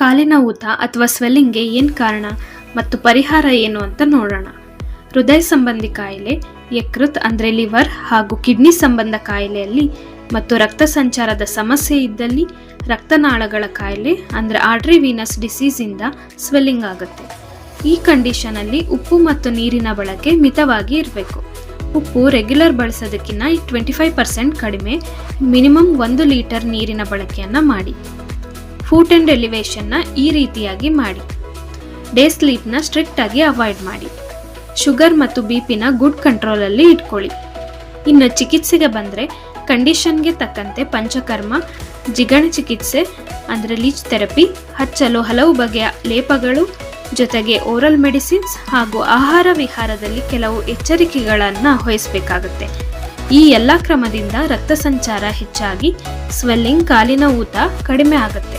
ಕಾಲಿನ ಊತ ಅಥವಾ ಸ್ವೆಲ್ಲಿಂಗ್ಗೆ ಏನು ಕಾರಣ ಮತ್ತು ಪರಿಹಾರ ಏನು ಅಂತ ನೋಡೋಣ. ಹೃದಯ ಸಂಬಂಧಿ ಕಾಯಿಲೆ, ಯಕೃತ್ ಅಂದರೆ ಲಿವರ್ ಹಾಗೂ ಕಿಡ್ನಿ ಸಂಬಂಧ ಕಾಯಿಲೆಯಲ್ಲಿ ಮತ್ತು ರಕ್ತ ಸಂಚಾರದ ಸಮಸ್ಯೆ ಇದ್ದಲ್ಲಿ ರಕ್ತನಾಳಗಳ ಕಾಯಿಲೆ ಅಂದರೆ ಆರ್ಟ್ರಿ ವೀನಸ್ ಡಿಸೀಸಿಂದ ಸ್ವೆಲ್ಲಿಂಗ್ ಆಗುತ್ತೆ. ಈ ಕಂಡೀಷನಲ್ಲಿ ಉಪ್ಪು ಮತ್ತು ನೀರಿನ ಬಳಕೆ ಮಿತವಾಗಿ ಇರಬೇಕು. ಉಪ್ಪು ರೆಗ್ಯುಲರ್ ಬಳಸೋದಕ್ಕಿಂತ ಟ್ವೆಂಟಿ ಫೈವ್ ಪರ್ಸೆಂಟ್ ಕಡಿಮೆ, ಮಿನಿಮಮ್ ಒಂದು ಲೀಟರ್ ನೀರಿನ ಬಳಕೆಯನ್ನು ಮಾಡಿ. ಫೂಟ್ ಆ್ಯಂಡ್ ಎಲಿವೇಶನ್ನ ಈ ರೀತಿಯಾಗಿ ಮಾಡಿ. ಡೇ ಸ್ಲೀಪ್ನ ಸ್ಟ್ರಿಕ್ಟ್ ಆಗಿ ಅವಾಯ್ಡ್ ಮಾಡಿ. ಶುಗರ್ ಮತ್ತು ಬಿ ಪಿನ ಗುಡ್ ಕಂಟ್ರೋಲಲ್ಲಿ ಇಟ್ಕೊಳ್ಳಿ. ಇನ್ನು ಚಿಕಿತ್ಸೆಗೆ ಬಂದರೆ ಕಂಡೀಷನ್ಗೆ ತಕ್ಕಂತೆ ಪಂಚಕರ್ಮ, ಜಿಗಣ ಚಿಕಿತ್ಸೆ, ಅಂದರೆ ಲೀಚ್ ಥೆರಪಿ ಹಚ್ಚಲು ಹಲವು ಬಗೆಯ ಲೇಪಗಳು, ಜೊತೆಗೆ ಓರಲ್ ಮೆಡಿಸಿನ್ಸ್ ಹಾಗೂ ಆಹಾರ ವಿಹಾರದಲ್ಲಿ ಕೆಲವು ಎಚ್ಚರಿಕೆಗಳನ್ನು ವಹಿಸಬೇಕಾಗುತ್ತೆ. ಈ ಎಲ್ಲ ಕ್ರಮದಿಂದ ರಕ್ತ ಸಂಚಾರ ಹೆಚ್ಚಾಗಿ ಸ್ವೆಲ್ಲಿಂಗ್ ಕಾಲಿನ ಊತ ಕಡಿಮೆ ಆಗುತ್ತೆ.